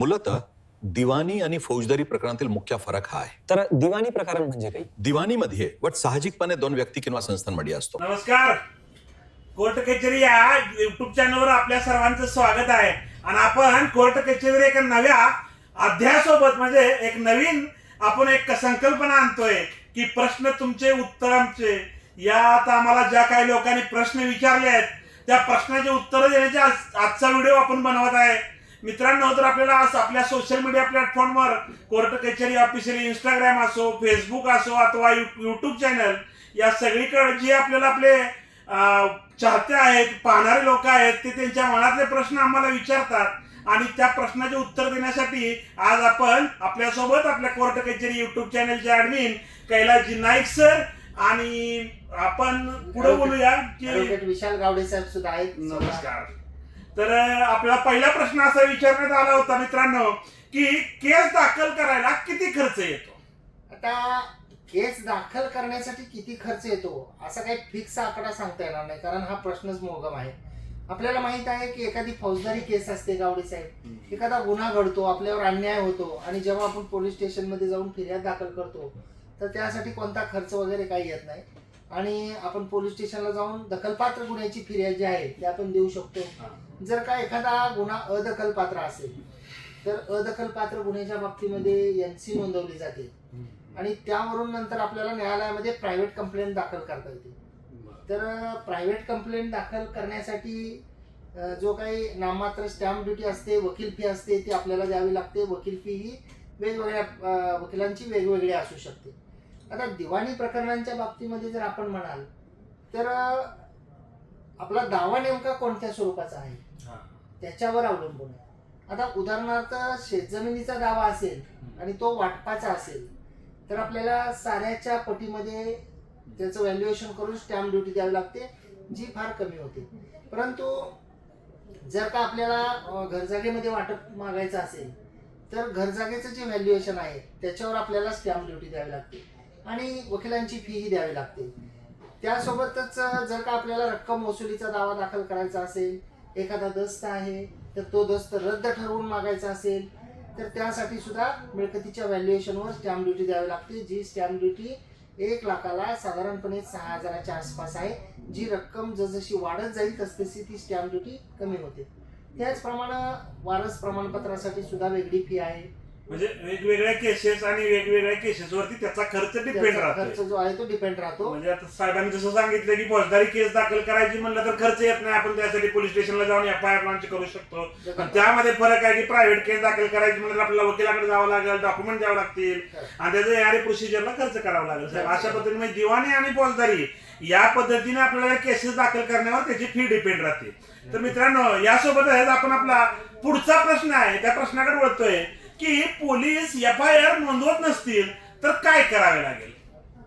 मूलतः दिवाणी आणि फौजदारी प्रकरणातील मुख्य फरक हा आहे. तर दिवाणी प्रकरण म्हणजे काही दिवाणीमध्ये वट साहजिकपणे दोन व्यक्ती किंवा संस्थांमध्ये असतो. नमस्कार. कोर्ट कचेरी या युट्यूब चॅनलवर आपल्या सर्वांचं स्वागत आहे. आणि आपण कोर्ट कचेरी एका नव्या अध्यायासोबत म्हणजे एक नवीन आपण एक संकल्पना आणतोय की प्रश्न तुमचे उत्तर आमचे. यात आम्हाला ज्या काही लोकांनी प्रश्न विचारले आहेत त्या प्रश्नाचे उत्तर देण्याचे आज- आजचा व्हिडिओ आपण बनवत आहे. मित्रांनो तर आपल्याला आज आपल्या सोशल मीडिया प्लॅटफॉर्मवर कोर्ट कचेरी ऑफिशियली इंस्टाग्राम असो फेसबुक असो अथवा युट्यूब चॅनल या सगळीकडे जे आपल्याला आपले चाहते आहेत पाहणारे लोक आहेत ते त्यांच्या मनातले प्रश्न आम्हाला विचारतात आणि त्या प्रश्नाचे उत्तर देण्यासाठी आज आपण आपल्यासोबत आपल्या कोर्ट कचेरी युट्यूब चॅनलचे ऍडमिन कैलासजी नाईक सर आणि आपण पुढे बोलूया की विशाल गावडे साहेब सुद्धा आहेत. नमस्कार. तर आपला पहिला प्रश्न असा विचारण्यात आला होता मित्रांनो की केस दाखल करायला किती खर्च येतो? आता केस दाखल करण्यासाठी किती खर्च येतो असा काही फिक्स आकडा सांगता येणार नाही कारण हा प्रश्नच मोगम आहे. आपल्याला माहीत आहे की एखादी फौजदारी केस असते गावडे साहेब. एखादा गुन्हा घडतो आपल्यावर अन्याय होतो आणि जेव्हा आपण पोलीस स्टेशनमध्ये जाऊन फिर्याद दाखल करतो तर त्यासाठी कोणता खर्च वगैरे काही येत नाही. आणि आपण पोलीस स्टेशनला जाऊन दखलपात्र गुन्ह्याची फिर्याद जी आहे ती आपण देऊ शकतो. जर का एखादा गुन्हा अदखलपात्र असेल तर अदखलपात्र गुन्ह्याच्या बाबतीमध्ये एन सी नोंदवली जाते. आणि त्यावरून नंतर आपल्याला न्यायालयामध्ये प्रायव्हेट कंप्लेंट दाखल करता येते. तर प्रायव्हेट कंप्लेंट दाखल करण्यासाठी जो काही नाममात्र स्टॅम्प ड्युटी असते वकील फी असते ती आपल्याला द्यावी लागते. वकील फी ही वेगवेगळ्या वकिलांची वेगवेगळी असू शकते. आता दिवाणी प्रकरणांच्या बाबतीमध्ये जर आपण म्हणाल तर आपला दावा नेमका कोणत्या स्वरूपाचा आहे? त्याच्यावर अवलंबून आहे. आता उदाहरणार्थ शेतजमिनीचा दावा असेल आणि तो वाटपाचा असेल तर आपल्याला साऱ्याच्या पटीमध्ये त्याचं व्हॅल्युएशन करून स्टॅम्प ड्युटी द्यावी लागते जी फार कमी होते. परंतु जर का आपल्याला घरजागेमध्ये वाटप मागायचं असेल तर घरजागेचं जे व्हॅल्युएशन आहे त्याच्यावर आपल्याला स्टॅम्प ड्युटी द्यावी लागते आणि वकिलांची फीही द्यावी लागते. त्यासोबतच जर का आपल्याला रक्कम वसुलीचा दावा दाखल करायचा असेल एखादा दस्त आहे तर तो दस्त रद्द ठरवून मागायचा असेल तर त्यासाठी सुद्धा मिळकतीच्या व्हॅल्युएशनवर स्टॅम्प ड्युटी द्यावी लागते जी स्टॅम्प ड्युटी एक लाखाला साधारणपणे सहा हजाराच्या आसपास आहे. जी रक्कम जसजशी वाढत जाईल तसतशी ती स्टॅम्प ड्युटी कमी होते. त्याचप्रमाणे वारस प्रमाणपत्रासाठी सुद्धा वेगळी फी आहे. म्हणजे वेगवेगळ्या केसेस आणि वेगवेगळ्या केसेस वरती त्याचा खर्च डिपेंड त्याचा राहतो खर्च जो आहे तो डिपेंड राहतो. म्हणजे आता साहेबांनी जसं सांगितलं की फौजदारी केस दाखल करायची म्हणलं तर खर्च येत नाही. आपण त्यासाठी पोलीस स्टेशनला जाऊन एफ आय आर लॉन्च करू शकतो पण त्यामध्ये फरक आहे की प्रायव्हेट केस दाखल करायची म्हणजे आपल्याला वकिलाकडे जावं लागेल डॉक्युमेंट द्यावं लागतील. आणि त्याचं येणारे प्रोसिजरला खर्च करावा लागेल. साहेब अशा पद्धतीने म्हणजे दिवाणी आणि फौजदारी या पद्धतीने आपल्याला केसेस दाखल करण्यावर त्याची फी डिपेंड राहते. तर मित्रांनो यासोबतच आपण आपला पुढचा प्रश्न आहे त्या प्रश्नाकडे वळतोय. की पोलीस एफ आय आर नोंदवत नसतील तर काय करावे लागेल?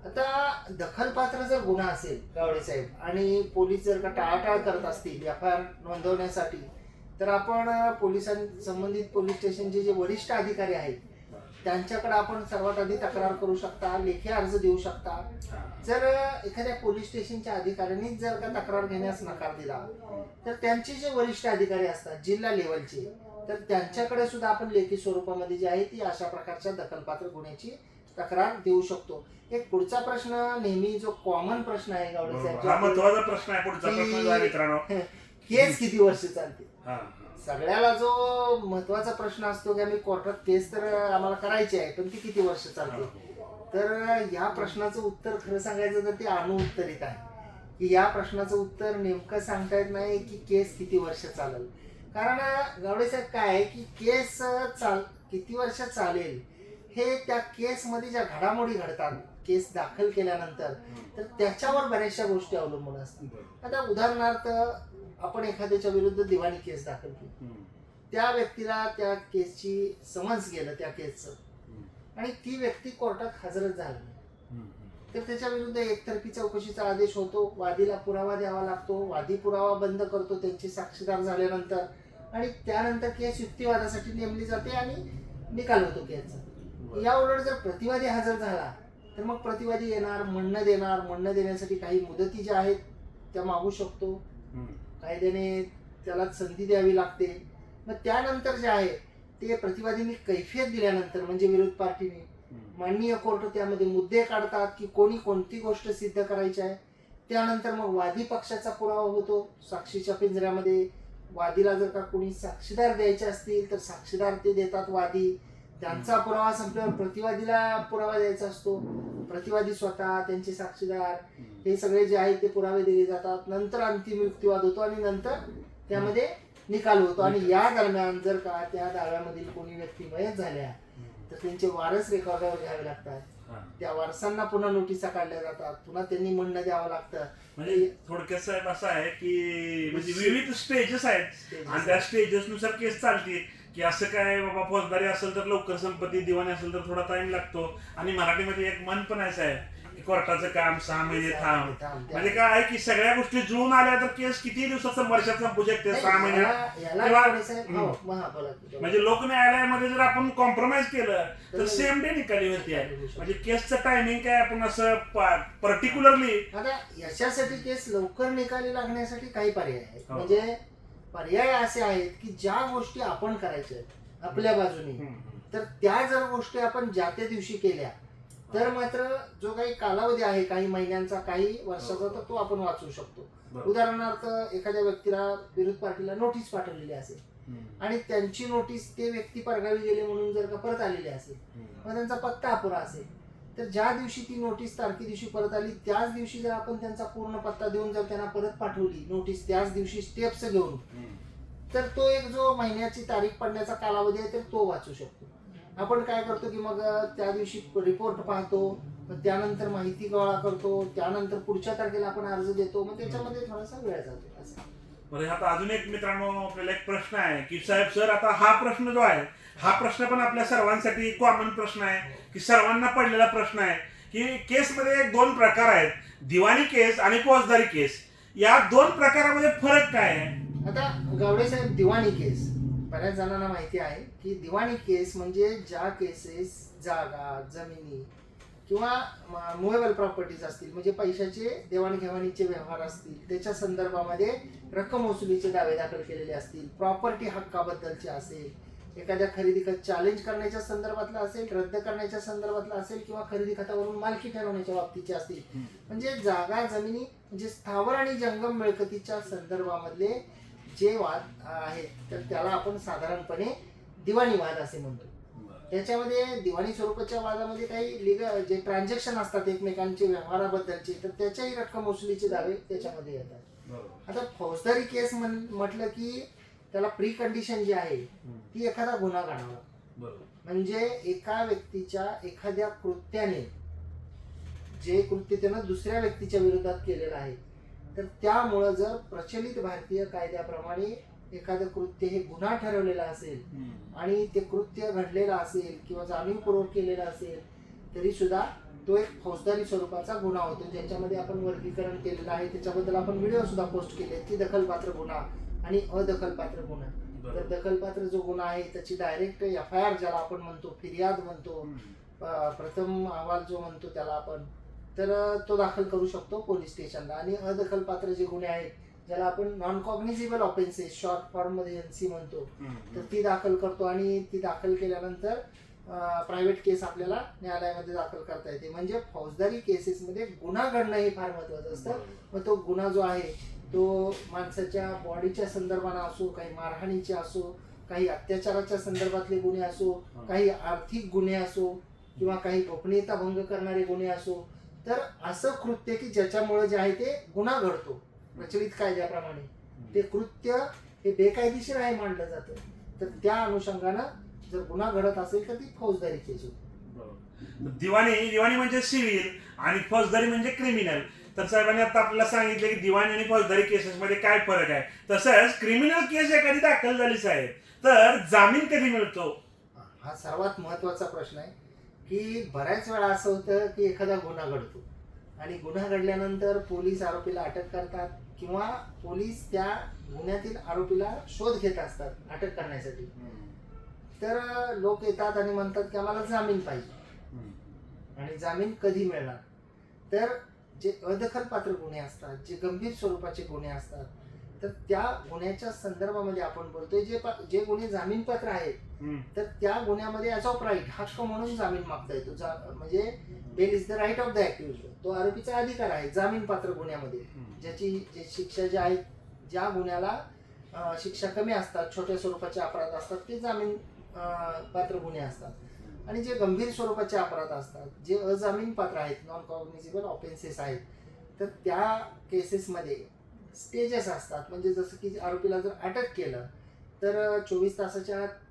आता दखलपात्र जर गुन्हा असेल गावडे साहेब आणि पोलीस जर का टाळाटाळ करत असतील एफ आय आर नोंदवण्यासाठी तर आपण पोलिसां संबंधित पोलीस स्टेशनचे जे वरिष्ठ अधिकारी आहेत त्यांच्याकडे आपण सर्वात आधी तक्रार करू शकता लेखी अर्ज देऊ शकता. जर एखाद्या पोलीस स्टेशनच्या अधिकाऱ्यांनी जर का तक्रार घेण्यास नकार दिला तर त्यांचे जे वरिष्ठ अधिकारी असतात जिल्हा लेवलचे तर त्यांच्याकडे सुद्धा आपण लेखी स्वरूपामध्ये जी आहे ती अशा प्रकारच्या दखलपात्र गुन्ह्याची तक्रार देऊ शकतो. एक पुढचा प्रश्न नेहमी जो कॉमन प्रश्न आहे महत्त्वाचा प्रश्न आहे पुढचा प्रश्न मित्रांनो. केस किती वर्ष चालते? हा, सगळ्याला जो महत्त्वाचा प्रश्न असतो की आम्ही कोर्टात केस तर आम्हाला करायची आहे पण ती किती वर्ष चालते? तर या प्रश्नाचं उत्तर खरं सांगायचं तर ते अनुत्तरित आहे. की या प्रश्नाचं उत्तर नेमकं सांगता येत नाही की केस किती वर्ष चालेल. कारण गावडे साहेब काय आहे की केस चाल किती वर्ष चालेल हे त्या केसमध्ये ज्या घडामोडी घडतात केस दाखल केल्यानंतर तर त्याच्यावर बऱ्याचशा गोष्टी अवलंबून असतात आता उदाहरणार्थ आपण एखाद्याच्या विरुद्ध दिवाणी केस दाखल केली. त्या व्यक्तीला त्या केसची समन्स गेलं त्या केसचं. आणि ती व्यक्ती कोर्टात हजरच झाली. तर त्याच्या विरुद्ध एकतर्फी चौकशीचा आदेश होतो. वादीला पुरावा द्यावा लागतो. वादी पुरावा बंद करतो त्यांचे साक्षीदार झाल्यानंतर. आणि त्यानंतर केस युक्तिवादासाठी नेमली जाते आणि निकाल होतो केसचा. या उलट जर प्रतिवादी हजर झाला तर मग प्रतिवादी येणार म्हणणं देणार म्हणणं देण्यासाठी काही मुदती ज्या आहेत त्या मागू शकतो. कायद्याने त्याला संधी द्यावी लागते. मग त्यानंतर जे आहे ते प्रतिवादींनी कैफियत दिल्यानंतर म्हणजे विरोध पार्टीने माननीय कोर्ट त्यामध्ये मुद्दे काढतात की कोणी कोणती गोष्ट सिद्ध करायची आहे. त्यानंतर मग वादी पक्षाचा पुरावा होतो साक्षीच्या पिंजऱ्यामध्ये वादीला जर का कोणी साक्षीदार द्यायचे असतील तर साक्षीदार ते देतात वादी. त्यांचा पुरावा संपल्यावर प्रतिवादीला पुरावा द्यायचा असतो. प्रतिवादी स्वतः त्यांचे साक्षीदार हे सगळे जे आहेत ते पुरावे दिले जातात. नंतर अंतिम युक्तिवाद होतो आणि नंतर त्यामध्ये निकाल होतो. आणि या दरम्यान जर का त्या दाव्यामधील कोणी व्यक्ती मयत झाल्या तर त्यांचे वारस रेकॉर्डवर घ्यावे लागतात. त्या वारसांना पुन्हा नोटिसा काढल्या जातात. पुन्हा त्यांनी म्हणणं द्यावं लागतं. म्हणजे थोडक्यात साहेब असं आहे की म्हणजे विविध स्टेजेस आहेत. आणि त्या स्टेजेस नुसार केस चालते. की असं काय बाबा फौजदारी असेल तर लवकर संपत्ती दिवाणी असेल तर थोडा टाइम लागतो. आणि मराठीमध्ये एक मन पण आहे साहेब. कोर्टाचं काम सहा महिने थांब. म्हणजे काय आहे की सगळ्या गोष्टी जुळून आल्या तर केस किती दिवसाचं वर्षात संपू शकते सहा महिन्यात. हो. म्हणजे लोक न्यायालयामध्ये जर आपण कॉम्प्रोमाइज केलं तर सेम डे निकाली होती. आहे म्हणजे केसचं टायमिंग काय आपण असं पर्टिक्युलरली आता याच्यासाठी केस लवकर निकाली लागण्यासाठी काही पर्याय आहेत. हो. म्हणजे पर्याय असे आहेत की ज्या गोष्टी आपण करायच्या आहेत आपल्या बाजूने तर त्या जर गोष्टी आपण ज्या त्या दिवशी केल्या तर मात्र जो काही कालावधी आहे काही महिन्यांचा काही वर्षाचा तर तो आपण वाचवू शकतो. उदाहरणार्थ एखाद्या व्यक्तीला विरोध पार्टीला नोटीस पाठवलेली असेल आणि त्यांची नोटीस ते व्यक्ती परगावी गेले म्हणून जर का परत आलेली असेल मग त्यांचा पत्ता अपुरा असेल. तर ज्या दिवशी ती नोटीस तारखे दिवशी परत आली त्याच दिवशी जर आपण त्यांचा पूर्ण पत्ता देऊन जर त्यांना परत पाठवली नोटीस त्याच दिवशी स्टेप्स घेऊन तर तो एक जो महिन्याची तारीख पडण्याचा कालावधी आहे तर तो वाचू शकतो. आपण काय करतो की मग त्या दिवशी रिपोर्ट पाहतो त्यानंतर माहिती गोळा करतो त्यानंतर पुढच्या तारखेला आपण अर्ज देतो मग त्याच्यामध्ये थोडासा वेळ जातो असं. बरं आता अजून एक मित्रांनो आपल्याला एक प्रश्न आहे की साहेब सर आता हा प्रश्न जो आहे हा प्रश्न पण आपल्या सर्वांसाठी कॉमन प्रश्न आहे की सर्वांना पडलेला प्रश्न आहे की केसमध्ये दोन प्रकार आहेत दिवाणी केस आणि फौजदारी केस. या दोन प्रकारामध्ये फरक काय आहे? आता गावडे साहेब दिवाणी केस बऱ्याच जणांना माहिती आहे की दिवाणी केस म्हणजे ज्या केसेस जागा जमिनी किंवा मुवेबल प्रॉपर्टीज असतील म्हणजे पैशाचे देवाणघेवाणीचे व्यवहार असतील त्याच्या संदर्भामध्ये रक्कम वसुलीचे दावे दाखल केलेले असतील प्रॉपर्टी हक्काबद्दलचे असेल एखाद्या खरेदी खत चॅलेंज करण्याच्या संदर्भातला असेल रद्द करण्याच्या संदर्भातला असेल किंवा खरेदी खतावरून मालकी ठरवण्याच्या बाबतीचे असतील. म्हणजे जागा जमिनी म्हणजे स्थावर आणि जंगम मिळकतीच्या संदर्भामधले जे वाद आहेत तर त्याला आपण साधारणपणे दिवाणी वाद असे म्हणतो. त्याच्यामध्ये दिवाणी स्वरूपाच्या वादामध्ये काही लिगल जे ट्रान्झॅक्शन असतात एकमेकांचे व्यवहाराबद्दलचे तर त्याच्याही रक्कम वसुलीचे दावे त्याच्यामध्ये येतात. आता फौजदारी केस म्हटलं की त्याला प्री कंडिशन जी आहे ती एखादा गुन्हा काढावा म्हणजे एका व्यक्तीच्या एखाद्या कृत्याने जे कृत्य त्यानं दुसऱ्या व्यक्तीच्या विरोधात केलेलं आहे तर त्यामुळं जर प्रचलित भारतीय कायद्याप्रमाणे एखादं कृत्य हे गुन्हा ठरवलेला असेल आणि ते कृत्य घडलेलं असेल किंवा जाणीवपूर्वक केलेलं असेल तरी सुद्धा तो एक फौजदारी स्वरूपाचा गुन्हा होतो. ज्याच्यामध्ये आपण वर्गीकरण केलेलं आहे. त्याच्याबद्दल आपण व्हिडिओ सुद्धा पोस्ट केले की दखलपात्र गुन्हा आणि अदखलपात्र गुन्हा. तर दखलपात्र जो गुन्हा आहे त्याची डायरेक्ट एफ आय आर ज्याला आपण म्हणतो फिर्याद म्हणतो प्रथम अहवाल जो म्हणतो त्याला आपण तर तो दाखल करू शकतो पोलीस स्टेशनला. आणि अदखलपात्र जे गुन्हे आहेत ज्याला आपण नॉन कॉग्निझिबल ऑफेन्सेस शॉर्ट फॉर्ममध्ये एन सी म्हणतो तर ती दाखल करतो आणि ती दाखल केल्यानंतर प्रायव्हेट केस आपल्याला न्यायालयामध्ये दाखल करता येते. म्हणजे फौजदारी केसेसमध्ये गुन्हा घडणं हे फार महत्वाचं असतं. मग तो गुन्हा जो आहे तो माणसाच्या बॉडीच्या संदर्भानं असो काही मारहाणीचे असो काही अत्याचाराच्या संदर्भातले गुन्हे असो काही आर्थिक गुन्हे असो किंवा काही गोपनीयता भंग करणारे गुन्हे असो तर असं कृत्य की ज्याच्यामुळे जे आहे ते गुन्हा घडतो. प्रचलित कायद्याप्रमाणे. ते कृत्य हे बेकायदेशीर आहे मानलं जातं. तर त्या अनुषंगानं जर गुन्हा घडत असेल तर ती फौजदारी केस होती. दिवाणी दिवाणी म्हणजे सिव्हिल आणि फौजदारी म्हणजे क्रिमिनल. तर साहेबांनी आता आपल्याला सांगितलं की दिवाणी आणि फौजदारी केसेस मध्ये काय फरक आहे? तसंच क्रिमिनल केस एखादी दाखल झाली साहेब तर जामीन कधी मिळतो? हा सर्वात महत्त्वाचा प्रश्न आहे की बऱ्याच वेळा असं होतं की एखादा गुन्हा घडतो. आणि गुन्हा घडल्यानंतर पोलीस आरोपीला अटक करतात किंवा पोलीस त्या गुन्ह्यातील आरोपीला शोध घेत असतात अटक करण्यासाठी. तर लोक येतात आणि म्हणतात की आम्हाला जामीन पाहिजे. आणि जामीन कधी मिळणार? तर जे अदखलपात्र गुन्हे असतात जे गंभीर स्वरूपाचे गुन्हे असतात तर त्या गुन्ह्याच्या संदर्भामध्ये आपण बोलतोय जे जे गुन्हे जामीनपात्र आहेत. तर त्या गुन्ह्यामध्ये ॲज ऑफ राईट हक्क म्हणून जामीन मागता येतो म्हणजे bail is the right of the accuse तो आरोपीचा अधिकार आहे जामीन पात्र गुन्ह्यामध्ये ज्याची जे शिक्षा ज्या आहेत ज्या गुन्ह्याला शिक्षा कमी असतात छोट्या स्वरूपाचे अपराध असतात ते जामीन पात्र गुन्हे असतात. आणि जे गंभीर स्वरूपाचे अपराध असतात जे अजामीन पात्र आहेत नॉन कॉग्निजिबल ऑफेन्सेस आहेत तर त्या केसेसमध्ये स्टेजेस असतात. म्हणजे जसं की आरोपीला जर अटक केलं तर चोवीस तासाच्या आत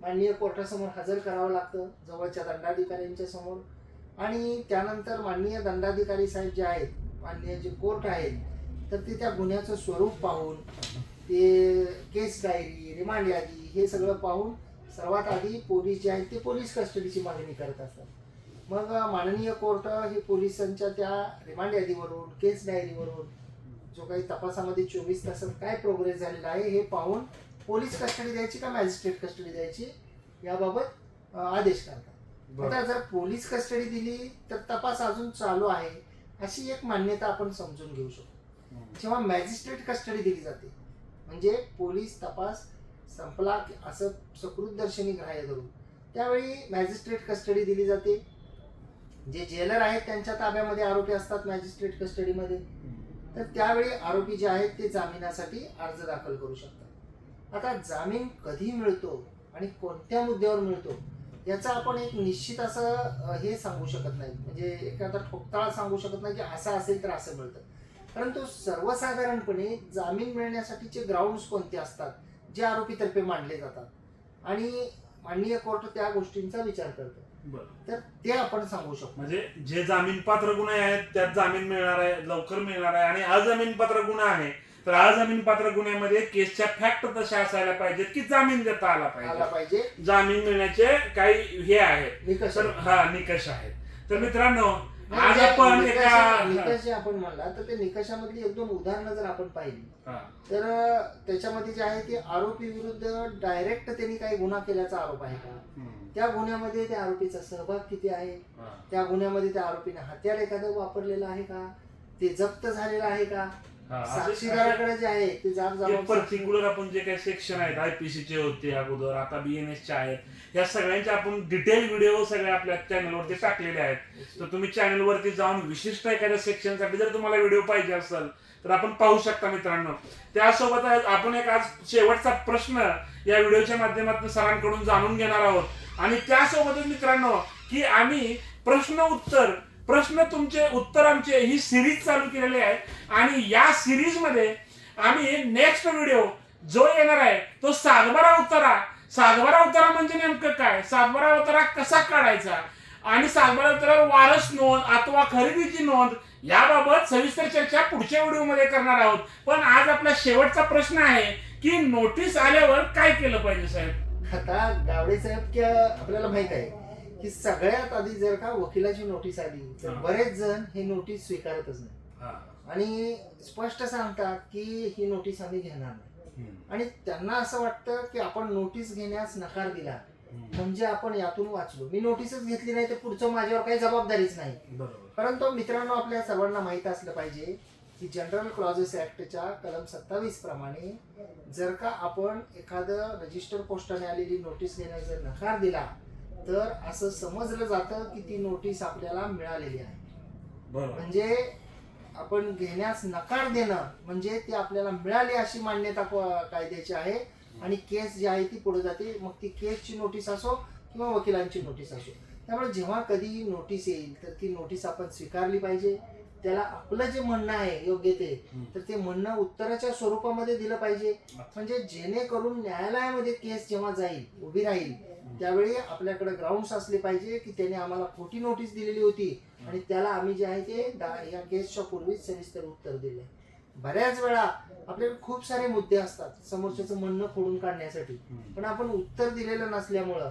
माननीय कोर्टासमोर हजर करावं लागतं जवळच्या दंडाधिकाऱ्यांच्या समोर. आणि त्यानंतर माननीय दंडाधिकारी साहेब जे आहेत माननीय जे कोर्ट आहेत तर ते त्या गुन्ह्याचं स्वरूप पाहून ते केस डायरी रिमांड यादी हे सगळं पाहून सर्वात आधी पोलीस जे आहेत ते पोलीस कस्टडीची मागणी करत असतात. मग माननीय कोर्ट हे पोलिसांच्या त्या रिमांड यादीवरून केस डायरीवरून जो काही तपासामध्ये चोवीस तासात काय प्रोग्रेस झालेला आहे हे पाहून पोलीस कस्टडी द्यायची का मॅजिस्ट्रेट कस्टडी द्यायची याबाबत आदेश करतात. आता जर पोलीस कस्टडी दिली तर तपास अजून चालू आहे अशी एक मान्यता आपण समजून घेऊ शकतो. जेव्हा मॅजिस्ट्रेट कस्टडी दिली जाते म्हणजे पोलीस तपास संपला की असं सकृत दर्शनी ग्राह्य धरून त्यावेळी मॅजिस्ट्रेट कस्टडी दिली जाते. जे जेलर आहेत त्यांच्या ताब्यामध्ये आरोपी असतात मॅजिस्ट्रेट कस्टडीमध्ये तर त्यावेळी आरोपी जे आहेत ते जामिनासाठी अर्ज दाखल करू शकतात. आता जामीन कधी मिळतो आणि कोणत्या मुद्द्यावर मिळतो याचा आपण एक निश्चित असं हे सांगू शकत नाही. म्हणजे एखादा ठोकताळा सांगू शकत नाही की असं असेल तर असं मिळतं. परंतु सर्वसाधारणपणे जामीन मिळण्यासाठीचे ग्राउंड्स कोणते असतात जे आरोपीतर्फे मांडले जातात? आणि माननीय कोर्ट त्या गोष्टींचा विचार करतो. तर ते आपण सांगू शकतो. म्हणजे जे जामीन पात्र गुन्हे आहेत त्यात जामीन मिळणार आहे लवकर मिळणार आहे आणि अजामीन पात्र गुन्हा आहे तर अजामीन पात्र गुन्ह्यामध्ये केसच्या फॅक्ट तशा असायला पाहिजेत की जामीन देता आला आला पाहिजे. पाहिजे. जामीन मिळण्याचे काही हे आहेत. निकष तर हा निकष आहेत. तर मित्रांनो आज म्हणजे आपण निकष- एका निकष जे आपण म्हणला तर ते निकषामधली एक दोन उदाहरणं जर आपण पाहिली. तर त्याच्यामध्ये जे आहे ते आरोपी विरुद्ध डायरेक्ट त्यांनी काही गुन्हा केल्याचा आरोप आहे का. त्या गुन्ह्यामध्ये त्या आरोपीचा सहभाग किती आहे. त्या गुन्ह्यामध्ये त्या आरोपीने हत्यार एखादं वापरलेलं आहे का ते जप्त झालेलं आहे का साक्षीदाराकडे जे आहे ते जाब पर्टिक्युलर आपण जे काही सेक्शन आहेत आयपीसी चे होते अगोदर आता बीएनएस चे आहेत. या सगळ्यांचे आपण डिटेल व्हिडिओ सगळे आपल्या चॅनलवरती टाकलेले आहेत. तर तुम्ही चॅनलवरती जाऊन विशिष्ट एखाद्या सेक्शनसाठी जर तुम्हाला व्हिडिओ पाहिजे असेल तर आपण पाहू शकता मित्रांनो. त्यासोबत आपण एक आज शेवटचा प्रश्न या व्हिडिओच्या माध्यमातून सरांकडून जाणून घेणार आहोत. आणि त्यासोबतच मित्रांनो की आम्ही प्रश्न उत्तर प्रश्न तुमचे उत्तर आमचे ही सिरीज चालू केलेली आहे. आणि या सिरीजमध्ये आम्ही नेक्स्ट व्हिडिओ जो येणार आहे तो सातबारा उतारा. सातबारा उतारा म्हणजे नेमकं काय? सातबारा उतारा कसा काढायचा? आणि सातबारा उतारा वारस नोंद अथवा खरेदीची नोंद याबाबत सविस्तर चर्चा पुढच्या व्हिडिओमध्ये करणार आहोत. पण आज आपला शेवटचा प्रश्न आहे की नोटीस आल्यावर काय केलं पाहिजे साहेब? आता गावडे साहेब आपल्याला माहीत आहे? की सगळ्यात आधी जर का वकिलाची नोटीस आली तर हा. बरेच जण हे नोटीस स्वीकारतच नाही. आणि स्पष्ट सांगतात की ही नोटीस आम्ही घेणार नाही. आणि त्यांना असं वाटतं की आपण नोटीस घेण्यास नकार दिला म्हणजे आपण यातून वाचलो. मी नोटीसच घेतली नाही तर पुढचं माझ्यावर काही जबाबदारीच नाही. बरोबर. परंतु मित्रांनो आपल्या सर्वांना माहीत असलं पाहिजे की जनरल क्लॉजेस ऍक्टच्या कलम सत्तावीस प्रमाणे जर का आपण एखादं रजिस्टर पोस्टाने आलेली नोटीस घेण्यास जर नकार दिला तर असं समजलं जातं की ती नोटीस आपल्याला मिळालेली आहे. बरोबर. म्हणजे आपण घेण्यास नकार देणं म्हणजे ती आपल्याला मिळाली अशी मान्यता क- कायद्याची आहे आणि केस जी आहे ती पुढे जाते. मग ती केसची नोटीस असो किंवा वकिलांची नोटीस असो. त्यामुळे जेव्हा कधी नोटीस येईल तर ती नोटीस आपण स्वीकारली पाहिजे. त्याला आपलं जे म्हणणं आहे योग्य ते तर ते म्हणणं उत्तराच्या स्वरूपामध्ये दिलं पाहिजे. म्हणजे जेणेकरून न्यायालयामध्ये केस जेव्हा जाईल उभी राहील त्यावेळी आपल्याकडे ग्राउंड्स असले पाहिजे की त्याने आम्हाला खोटी नोटीस दिलेली होती. आणि त्याला आम्ही जे आहे ते या केसच्या पूर्वीच सविस्तर उत्तर दिले बऱ्याच वेळा आपल्याकडे खूप सारे मुद्दे असतात समोरच्याचं म्हणणं खोडून काढण्यासाठी. पण आपण उत्तर दिलेलं नसल्यामुळं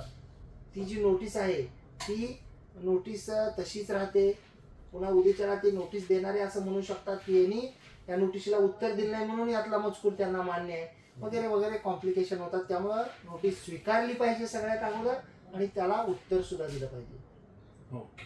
ती जी नोटीस आहे ती नोटीस तशीच राहते. पुन्हा उद्याच्याला ते नोटीस देणारे असं म्हणू शकतात की यांनी या नोटीसला उत्तर दिलं नाही म्हणून यातला मजकूर त्यांना मान्य आहे. वगैरे वगैरे कॉम्प्लिकेशन होतात त्यामुळं नोटीस स्वीकारली पाहिजे सगळ्यात अगोदर आणि त्याला उत्तर सुद्धा दिलं पाहिजे. ओके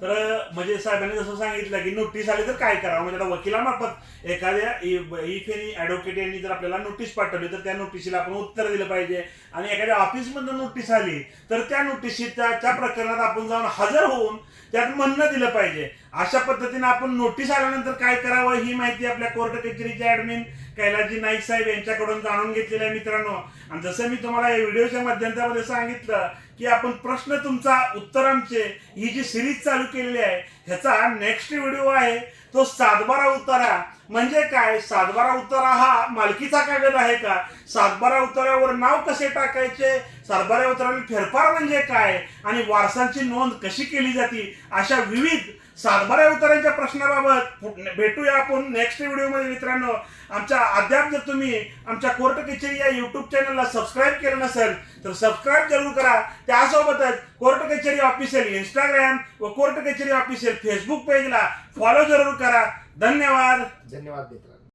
तर म्हणजे साहेबांनी जसं सांगितलं की नोटीस आली तर काय करावं? म्हणजे आता वकिलामार्फत एखाद्या इफ एनी ऍडव्होकेट यांनी जर आपल्याला नोटीस पाठवली तर त्या नोटीसीला आपण उत्तर दिलं पाहिजे. आणि एखाद्या ऑफिसमधून नोटीस आली तर त्या नोटीसीच्या त्या प्रकरणात आपण जाऊन हजर होऊन त्यात म्हणणं दिलं पाहिजे. अशा पद्धतीने आपण नोटीस आल्यानंतर काय करावं ही माहिती आपल्या कोर्ट कचेरीचे ऍडमिन कैलाजी नाईक साहेब यांच्याकडून जाणून घेतलेल्या मित्रांनो. आणि जसं मी तुम्हाला या व्हिडिओच्या माध्यमामध्ये सांगितलं की आपण प्रश्न तुमचा उत्तरांचे ही जी सिरीज चालू केलेली आहे ह्याचा नेक्स्ट व्हिडिओ आहे. तो सातबारा उतारा. म्हणजे काय? सातबारा उतारा हा मालकीचा कागद आहे का? सातबारा उतार्यावर नाव कसे टाकायचे? सातबारा उतारावर फेरफार म्हणजे काय? आणि वारसांची नोंद कशी केली जाते? अशा विविध सातबाऱ्या उतारांच्या प्रश्नाबाबत भेटूया आपण नेक्स्ट व्हिडिओमध्ये मित्रांनो. आमच्या अद्याप जर तुम्ही आमच्या कोर्ट कचेरी या यूट्यूब चॅनलला सबस्क्राईब केलं नसेल तर सबस्क्राईब जरूर करा. त्यासोबतच कोर्ट कचेरी ऑफिशियल इंस्टाग्राम व कोर्ट कचेरी ऑफिशियल फेसबुक पेजला फॉलो जरूर करा. धन्यवाद. धन्यवाद मित्र.